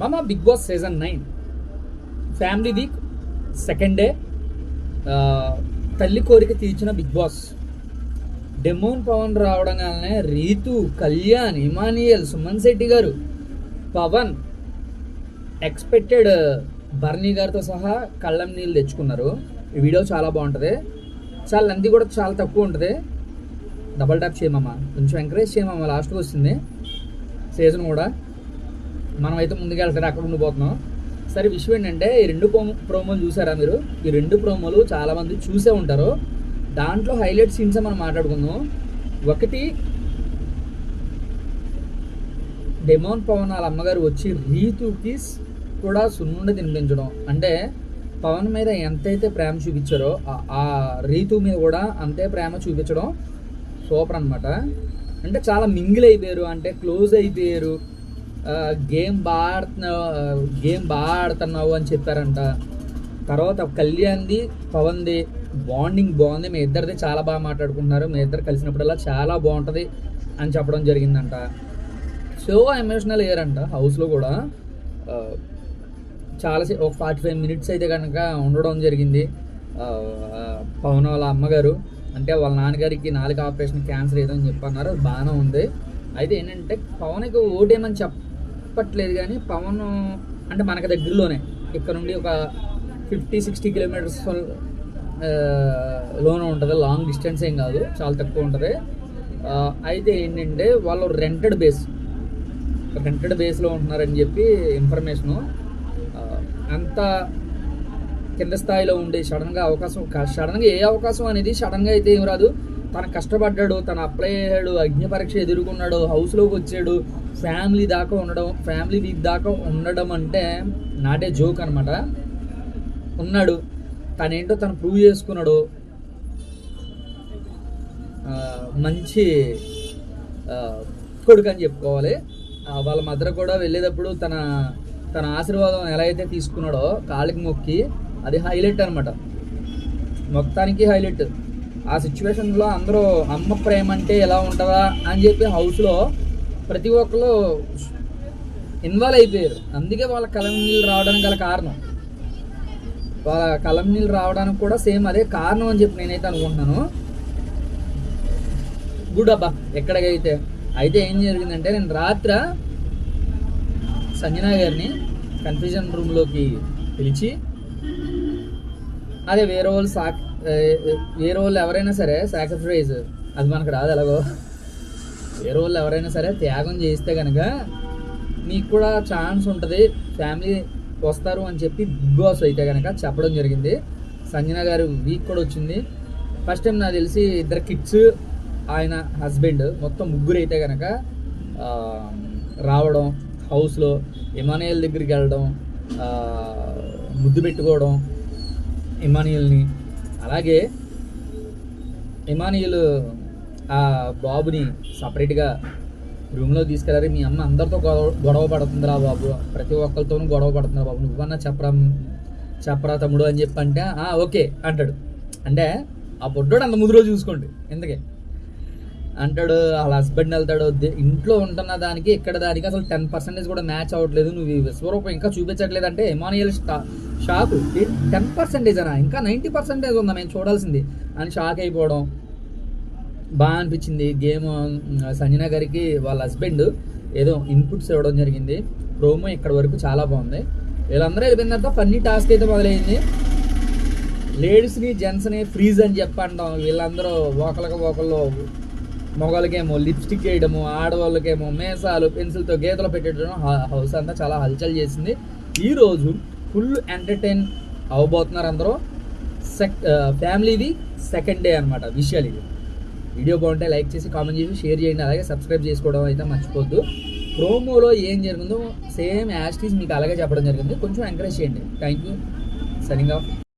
మామ Bigg Boss season nine. Family week second day తల్లి కోరిక తీర్చిన బిగ్ బాస్. డెమోన్ పవన్ రావడం వల్లనే రీతు కళ్యాణ్ ఇమానియల్ సుమన్ శెట్టి గారు పవన్ ఎక్స్పెక్టెడ్ బర్నీ గారితో సహా కళ్ళం నీళ్ళు తెచ్చుకున్నారు. ఈ వీడియో చాలా బాగుంటుంది. చాలా నంది కూడా చాలా తక్కువ ఉంటుంది. డబల్ ట్యాప్ చేయమమ్మా. కొంచెం ఎంకరేజ్ చేయమమ్మా. లాస్ట్కి వస్తుంది సీజన్ కూడా. మనం అయితే ముందుకెళ్తారు అక్కడ ఉండిపోతున్నాం. సరే విషయం ఏంటంటే ఈ రెండు ప్రోమో ప్రోమోలు చూసారా మీరు? ఈ రెండు ప్రోమోలు చాలామంది చూసే ఉంటారు. దాంట్లో హైలైట్ సీన్స్ మనం మాట్లాడుకుందాం. ఒకటి డెమోన్ పవన్ వాళ్ళ అమ్మగారు వచ్చి రీతుకి కూడా సున్నుండ తినిపించడం. అంటే పవన్ మీద ఎంతైతే ప్రేమ చూపించారో ఆ- ఆ రీతు మీద కూడా అంతే ప్రేమ చూపించడం సూపర్ అన్నమాట. అంటే చాలా మింగిల్ అయిపోయారు అంటే క్లోజ్ అయిపోయారు. గేమ్ బాగా ఆడుతున్నావు గేమ్ బాగా ఆడుతున్నావు అని చెప్పారంట. తర్వాత కళ్యాణ్ది పవన్ది బాండింగ్ బాగుంది. మీ ఇద్దరిది చాలా బాగా మాట్లాడుకుంటున్నారు. మీ ఇద్దరు కలిసినప్పుడల్లా చాలా బాగుంటుంది అని చెప్పడం జరిగిందంట. సో ఎమోషనల్ అయ్యారంట హౌస్లో కూడా. చాలా ఒక ఫార్టీ ఫైవ్ మినిట్స్ అయితే కనుక ఉండడం జరిగింది. పవన్ వాళ్ళ అమ్మగారు. అంటే వాళ్ళ నాన్నగారికి నాలుగు ఆపరేషన్ క్యాన్సర్ ఏదో అని చెప్పన్నారు. అది బాగానే ఉంది. అయితే ఏంటంటే పవన్కి ఓటేమని చెప్పట్లేదు కానీ పవన్ అంటే మనకు దగ్గరలోనే. ఇక్కడ నుండి ఒక ఫిఫ్టీ సిక్స్టీ కిలోమీటర్స్లోనే ఉంటుంది. లాంగ్ డిస్టెన్స్ ఏం కాదు. చాలా తక్కువ ఉంటుంది. అయితే ఏంటంటే వాళ్ళు రెంటెడ్ బేస్ రెంటెడ్ బేస్లో ఉంటున్నారని చెప్పి ఇన్ఫర్మేషను అంత కింద స్థాయిలో ఉండే సడన్గా అవకాశం సడన్గా ఏ అవకాశం అనేది సడన్గా అయితే ఏం రాదు. తను కష్టపడ్డాడు తను అప్లై అయ్యాడు అగ్ని పరీక్ష ఎదుర్కొన్నాడు హౌస్లోకి వచ్చాడు ఫ్యామిలీ దాకా ఉండడం ఫ్యామిలీ వీక్ దాకా ఉండడం అంటే నాటే జోక్ అనమాట ఉన్నాడు. తనేంటో తను ప్రూవ్ చేసుకున్నాడు. మంచి కొడుకు అని చెప్పుకోవాలి. వాళ్ళ మదర్ కూడా వెళ్ళేటప్పుడు తన తన ఆశీర్వాదం ఎలా అయితే తీసుకున్నాడో కాళ్ళకి మొక్కి అది హైలైట్ అనమాట మొత్తానికి హైలైట్. ఆ సిచ్యువేషన్లో అందరూ అమ్మ ప్రేమ అంటే ఎలా ఉంటుందా? అని చెప్పి హౌస్లో ప్రతి ఒక్కరు ఇన్వాల్వ్ అయిపోయారు. అందుకే వాళ్ళ కలం నీళ్ళు రావడానికి గల కారణం. వాళ్ళ కలం నీళ్ళు రావడానికి కూడా సేమ్ అదే కారణం అని చెప్పి నేనైతే అనుకుంటున్నాను. గుడ్ అబ్బా ఎక్కడికైతే? అయితే ఏం జరిగిందంటే నేను రాత్ర సంజనా గారిని కన్ఫ్యూజన్ రూమ్లోకి పిలిచి అదే వేరే వాళ్ళు సాక్ వేరే వాళ్ళు ఎవరైనా సరే సాక్రిఫైస్ అది మనకు రాదు ఎలాగో. వేరే వాళ్ళు ఎవరైనా సరే త్యాగం చేస్తే కనుక మీకు కూడా ఛాన్స్ ఉంటుంది ఫ్యామిలీ వస్తారు అని చెప్పి బిగ్ బాస్ అయితే కనుక చెప్పడం జరిగింది. సంజన గారు వీక్ కూడా వచ్చింది. ఫస్ట్ టైం నాకు తెలిసి ఇద్దరు కిడ్స్ ఆయన హస్బెండ్ మొత్తం ముగ్గురు అయితే కనుక రావడం హౌస్లో ఇమానియల్ దగ్గరికి వెళ్ళడం ముద్దు పెట్టుకోవడం ఇమానియల్ని అలాగే ఇమానియులు ఆ బాబుని సపరేట్గా రూమ్లో తీసుకెళ్ళారు. మీ అమ్మ అందరితో గొడవ గొడవ పడుతుందిరా బాబు. ప్రతి ఒక్కరితోనూ గొడవ పడుతుందిరా బాబు. నువ్వన్నా చెప్పరా చెప్పరా తమ్ముడు అని చెప్పి అంటే "ఆ, ఓకే అంటాడు. అంటే ఆ బొడ్డోడు అంత ముదురో చూసుకోండి. ఎందుకే? అంటాడు వాళ్ళ హస్బెండ్ వెళ్తాడు ఇంట్లో ఉంటున్న దానికి ఇక్కడ దానికి అసలు టెన్ పర్సెంటేజ్ కూడా మ్యాచ్ అవ్వట్లేదు. నువ్వు విశ్వరూపం ఇంకా చూపించట్లేదు అంటే ఎమానియల్ షాక్ టెన్ పర్సెంటేజ్ అనా? ఇంకా నైంటీ పర్సెంటేజ్ ఉందా? మేము చూడాల్సింది. అని షాక్ అయిపోవడం. బాగా అనిపించింది. గేమ్ సంజన గారికి వాళ్ళ హస్బెండ్ ఏదో ఇన్పుట్స్ ఇవ్వడం జరిగింది. ప్రోమో ఇక్కడ వరకు చాలా బాగుంది. వీళ్ళందరూ వెళ్ళిపోయిన తర్వాత ఫన్నీ టాస్క్ అయితే మొదలైంది. లేడీస్ని జెంట్స్ని ఫ్రీజ్ అని చెప్పండం వీళ్ళందరూ ఒకళ్ళకి ఒకళ్ళు మగవాళ్ళకేమో లిప్స్టిక్ వేయడము ఆడవాళ్ళకేమో మేసాలు పెన్సిల్తో గీతలు పెట్టడం హౌస్ అంతా చాలా హల్చల్ చేసింది. ఈరోజు ఫుల్ ఎంటర్టైన్ అవ్వబోతున్నారు అందరూ. సెక్ ఫ్యామిలీది సెకండ్ డే అనమాట విషయాలు ఇది వీడియో బాగుంటే లైక్ చేసి కామెంట్ చేసి షేర్ చేయండి అలాగే సబ్స్క్రైబ్ చేసుకోవడం అయితే మర్చిపోద్దు. ప్రోమోలో ఏం జరిగిందో సేమ్ యాస్టీస్ మీకు అలాగే చెప్పడం జరిగింది. కొంచెం ఎంకరేజ్ చేయండి. థ్యాంక్ యూ సరిగా